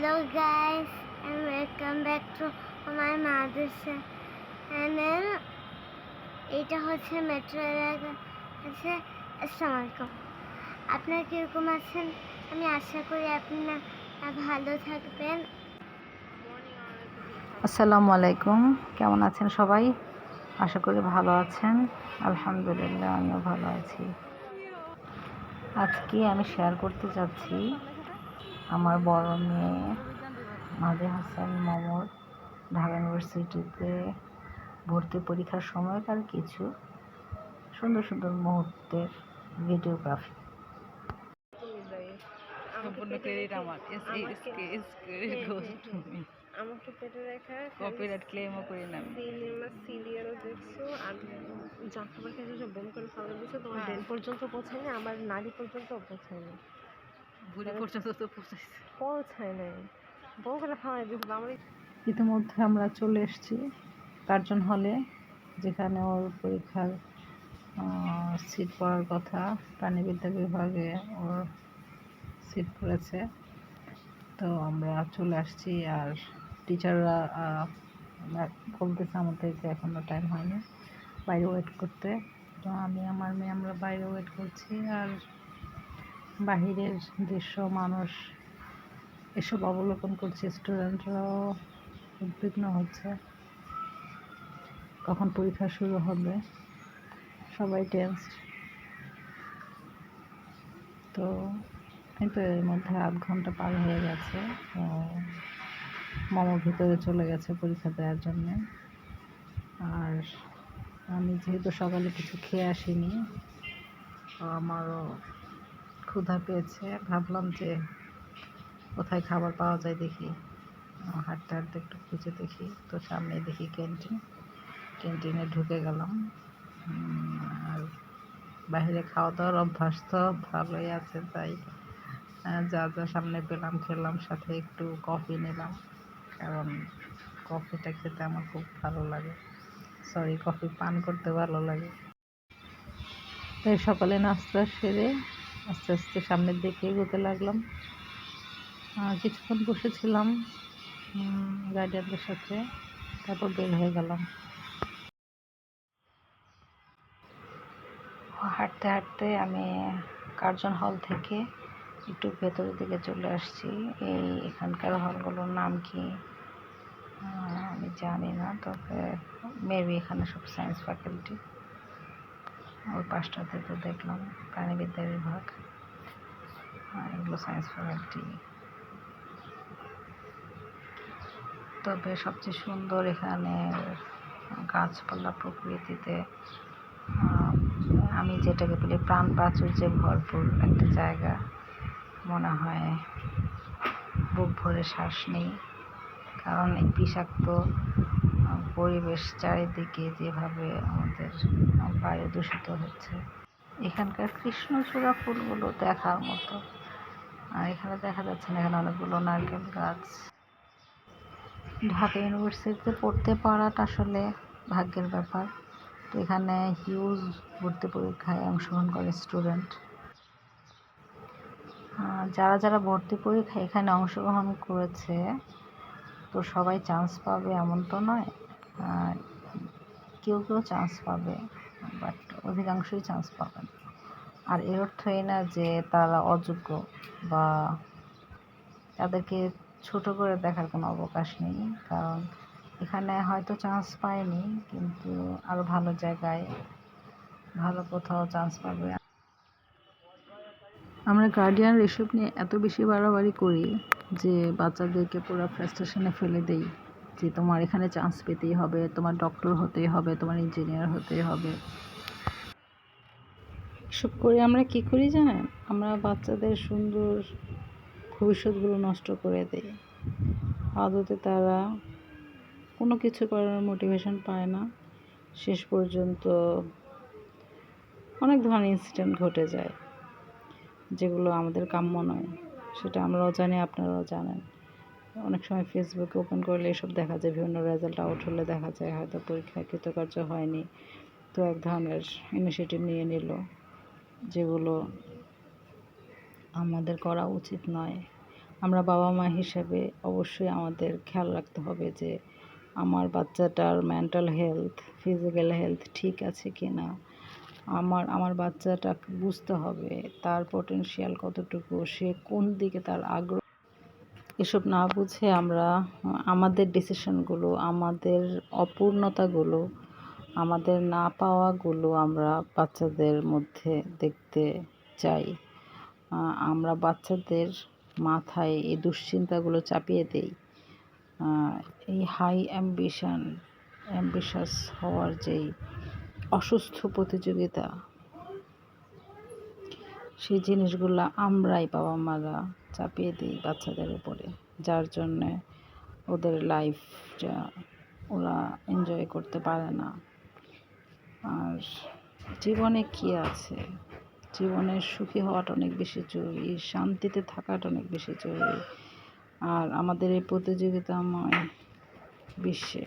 Hello, guys, and welcome back to my mother's channel. এটা হচ্ছে metro এলাকা আছে আসসালামু আলাইকুম আপনারা কীরকম আছেন? আমি আশা করি আপনারা ভালো থাকবেন। আসসালামু আলাইকুম, কেমন আছেন সবাই? আশা করি ভালো আছেন। আলহামদুলিল্লাহ, আমিও ভালো আছি। আজকে আমি শেয়ার করতে যাচ্ছি আমার বড় মেয়ে মাঝে হাসান মামুর ঢাকা ইউনিভার্সিটিতে ভর্তি পরীক্ষার সময়কার কিছু সুন্দর সুন্দর মুহূর্তের ভিডিওগ্রাফি। সম্পূর্ণ ক্রেডিট আমার। S S K S credit goes to me আমাকে পেটে রেখে কপিরাইট ক্লেমও করি না সিনেমা সিরিয়াল দেখছ। আর করে ফেলে তোমার হ্যাঁ। পর্যন্ত পৌঁছায়নি আমার নারী পর্যন্ত পৌঁছায়নি। বুড়ি পর্যন্ত তো পৌঁছাইছে। পৌঁছায় নাই। খাওয়াই দিছিল আমার ইতিমধ্যে আমরা চলে এসেছি কার্জন হলে যেখানে ওর পরীক্ষার সিট পড়ার কথা। প্রাণীবিদ্যা বিভাগে ওর সিট পড়েছে। তো আমরা চলে আসছি আর টিচাররা বলতেছে আমাদেরকে এখনও টাইম হয়নি। বাইরে ওয়েট করতে। তো আমি আমার মেয়ে আমরা বাইরে ওয়েট করছি আর বাহিরের দৃশ্য মানুষ এসব অবলোকন করছে স্টুডেন্টরাও উদ্বিগ্ন হচ্ছে। কখন পরীক্ষা শুরু হবে? সবাই টেন্স তো এই তো এর মধ্যে আধ ঘণ্টা পার হয়ে গেছে। তো ভিতরে চলে গেছে পরীক্ষা দেওয়ার জন্যে। আর আমি যেহেতু সকালে কিছু খেয়ে আসিনি আমারও ক্ষুধা পেয়েছে। ভাবলাম যে কোথায় খাবার পাওয়া যায় দেখি। হাঁটতে হাঁটতে একটু খুঁজে দেখি। তো সামনে দেখি ক্যান্টিন। ক্যান্টিনে ঢুকে গেলাম। আর বাইরে খাওয়া দাওয়ার অভ্যাস তো ভালোই আছে তাই। যা যা সামনে পেলাম, খেলাম, সাথে একটু কফি নিলাম। কারণ কফিটা খেতে আমার খুব ভালো লাগে। সরি কফি পান করতে ভালো লাগে। তাই সকালে নাস্তা সেরে আস্তে আস্তে সামনের দিকে এগোতে লাগলাম। কিছুক্ষণ বসেছিলাম গার্ডিয়ানদের সাথে, তারপর বের হয়ে গেলাম। হাঁটতে হাঁটতে আমি কার্জন হল থেকে একটু ভেতরের দিকে চলে আসছি। এই এখানকার হলগুলোর নাম কি? আমি জানি না, তবে মেবি এখানে সব সায়েন্স ফ্যাকাল্টি ওই পাঁচটাতে তো দেখলাম প্রাণীবিদ্যা বিভাগ। এগুলো সায়েন্স ফ্যাকাল্টি তবে সবচেয়ে সুন্দর এখানে গাছপালা প্রকৃতিতে আমি যেটাকে বলি প্রাণ প্রাচুর্যে ভরপুর একটা জায়গা, মনে হয় বুক ভরে শ্বাস নেই। কারণ এই বিষাক্ত পরিবেশ চারিদিকে যেভাবে আমাদের বায়ু দূষিত হচ্ছে। এখানকার কৃষ্ণচূড়া ফুলগুলো দেখার মতো। আর এখানে দেখা যাচ্ছে না, এখানে অনেকগুলো নারকেল গাছ। ঢাকা ইউনিভার্সিটিতে পড়তে পারাটা আসলে ভাগ্যের ব্যাপার। তো এখানে হিউজ ভর্তি পরীক্ষায় অংশগ্রহণ করে স্টুডেন্ট। যারা যারা ভর্তি পরীক্ষায় এখানে অংশগ্রহণ করেছে, তো সবাই চান্স পাবে এমন তো নয়। কেউ কেউ চান্স পাবে বাট অধিকাংশই চান্স পাবে। আর এর অর্থ এই না যে তারা অযোগ্য বা তাদেরকে ছোট করে দেখার কোনো অবকাশ নেই, কারণ এখানে হয়তো চান্স পায়নি, কিন্তু আরও ভালো জায়গায়, ভালো কোথাও চান্স পাবে আমরা গার্ডিয়ান এসব নিয়ে এত বেশি বাড়াবাড়ি করি যে বাচ্চাদেরকে পুরো ফ্রাস্ট্রেশনে ফেলে দেই যে তোমার এখানে চান্স পেতেই হবে, তোমার ডক্টর হতেই হবে, তোমার ইঞ্জিনিয়ার হতেই হবে। এসব করে আমরা কি করি জানেন? আমরা বাচ্চাদের সুন্দর ভবিষ্যৎগুলো নষ্ট করে দিই। আদতে তারা কোনো কিছু করার মোটিভেশন পায় না। শেষ পর্যন্ত অনেক ধরনের ইনসিডেন্ট ঘটে যায়, যেগুলো আমাদের কাম্য নয়, সেটা আমরাও জানি, আপনারাও জানেন। অনেক সময় ফেসবুকে ওপেন করলে এসব দেখা যায়। বিভিন্ন রেজাল্ট আউট হলে দেখা যায়, হয়তো পরীক্ষায় কৃতকার্য হয়নি। তো এক ধরনের ইনিশিয়েটিভ নিয়ে নিল, যেগুলো আমাদের করা উচিত নয়। আমরা বাবা মা হিসেবে অবশ্যই আমাদের খেয়াল রাখতে হবে যে আমার বাচ্চাটার মেন্টাল হেলথ ফিজিক্যাল হেলথ ঠিক আছে কি না আমার আমার বাচ্চাটা বুঝতে হবে তার পটেনশিয়াল কতটুকু, সে কোন দিকে তার আগ্রহ এসব না বুঝে আমরা, আমাদের ডিসিশনগুলো আমাদের অপূর্ণতাগুলো, আমাদের না পাওয়াগুলো আমরা বাচ্চাদের মধ্যে দেখতে চাই। আমরা বাচ্চাদের মাথায় এই দুশ্চিন্তাগুলো চাপিয়ে দেই। এই হাই অ্যাম্বিশান অ্যাম্বিশাস হওয়ার যেই অসুস্থ প্রতিযোগিতা সেই জিনিসগুলো আমরাই বাবা মারা চাপিয়ে দিই বাচ্চাদের উপরে, যার জন্যে ওদের লাইফটা ওরা এনজয় করতে পারে না। আর জীবনে কি আছে? জীবনে সুখী হওয়াটা অনেক বেশি জরুরি, শান্তিতে থাকাটা অনেক বেশি জরুরি। আর আমাদের এই প্রতিযোগিতাময় বিশ্বে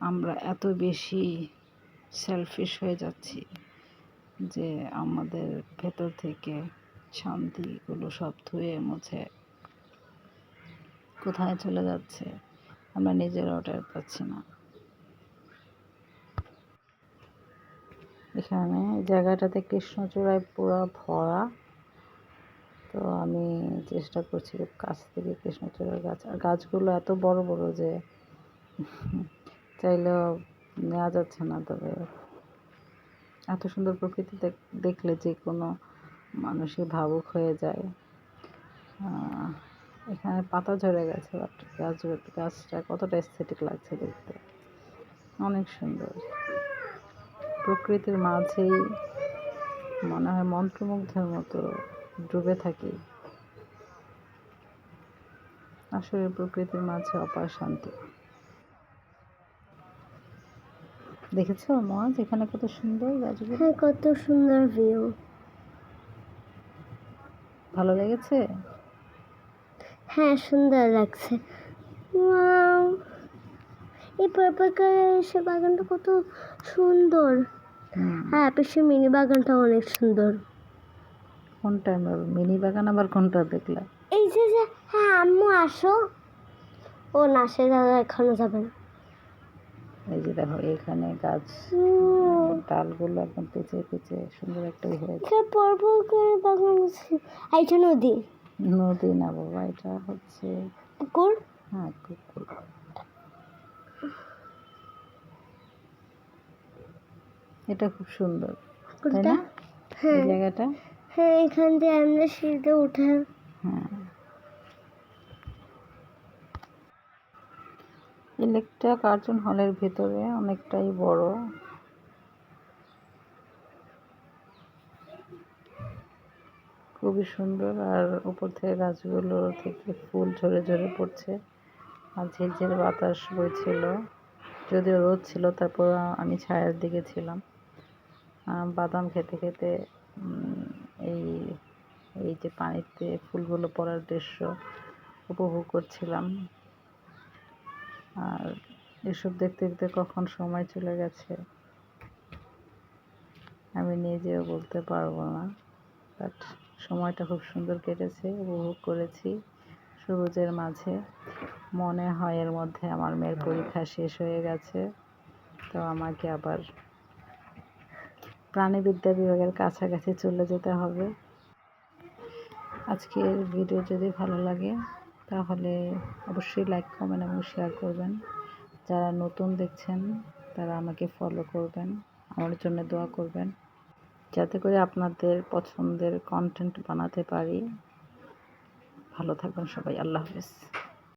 আমরা এত বেশি সেলফিশ হয়ে যাচ্ছি। যে আমাদের ভেতর থেকে শান্তিগুলো সব ধুয়ে মুছে কোথায় চলে যাচ্ছে, আমরা নিজেরাও টের পাচ্ছি না। এখানে জায়গাটাতে কৃষ্ণচূড়ায় পুরো ভরা। তো আমি চেষ্টা করছি কাছ থেকে কৃষ্ণচূড়ার গাছ। আর গাছগুলো এত বড় বড় যে, চাইলেও নেওয়া যাচ্ছে না তবে। এত সুন্দর প্রকৃতি দেখ- দেখলে যে কোনো মানুষই ভাবুক হয়ে যায়। এখানে পাতা ঝরে গেছে বাট গাছ গাছটা কতটা এস্থেটিক লাগছে দেখতে। অনেক সুন্দর। প্রকৃতির মাঝেই মনে হয় মন্ত্রমুগ্ধের মতো ডুবে থাকি। আসলে প্রকৃতির মাঝে অপার শান্তি। দেখেছ মজ? এখানে কত সুন্দর গাছগুলো। হ্যাঁ কত সুন্দর ভিউ ভালো লেগেছে? হ্যাঁ সুন্দর লাগছে। ওয়াও! এই পার্পল কালারের সে বাগানটা কত সুন্দর। হ্যাঁ পিসের মিনি বাগানটা অনেক সুন্দর। কোনটা মিনি বাগান আবার কোনটা দেখলা এই যে যে হ্যাঁ আম্মু আসো। ও না সে দাদা এখনও যাবে না। এই যে দেখো এখানে গাছ ডালগুলো একদম পেঁচে পেঁচে সুন্দর একটা হয়েছে। এটা পার্পল কালারের বাগান আছে আর এটা নদী? নদী না বাবা এটা হচ্ছে পুকুর? হ্যাঁ পুকুর। এটা খুব সুন্দর তাই না? এই হ্যাঁ। জায়গাটা? হ্যাঁ এখান দিয়ে আমরা সিঁড়িতে উঠে ইলেকট্রা কার্টুন হলের ভেতরে অনেকটাই বড়। খুবই সুন্দর। আর উপর থেকে গাছগুলো থেকে ফুল ঝরে ঝরে পড়ছে আর ঝিরঝির বাতাস বইছিল। যদিও রোদ ছিল, তারপর আমি ছায়ার দিকে ছিলাম। বাদাম খেতে খেতে এই এই যে পানিতে ফুলগুলো পড়ার দৃশ্য উপভোগ করছিলাম। আর এসব দেখতে দেখতে কখন সময় চলে গেছে, আমি নিজেও বলতে পারব না। বাট সময়টা খুব সুন্দর কেটেছে, উপভোগ করেছি সবুজের মাঝে। মনে হয় এর মধ্যে আমার মেয়ের পরীক্ষা শেষ হয়ে গেছে, তো আমাকে আবার প্রাণীবিদ্যা বিভাগের কাছাকাছি চলে যেতে হবে। আজকের ভিডিও যদি ভালো লাগে তাহলে অবশ্যই লাইক কমেন্ট এবং শেয়ার করবেন। যারা নতুন দেখছেন, তারা আমাকে ফলো করবেন, আমার জন্য দোয়া করবেন। যাতে করে আপনাদের পছন্দের কন্টেন্ট বানাতে পারি। ভালো থাকবেন সবাই, আল্লাহ হাফেজ।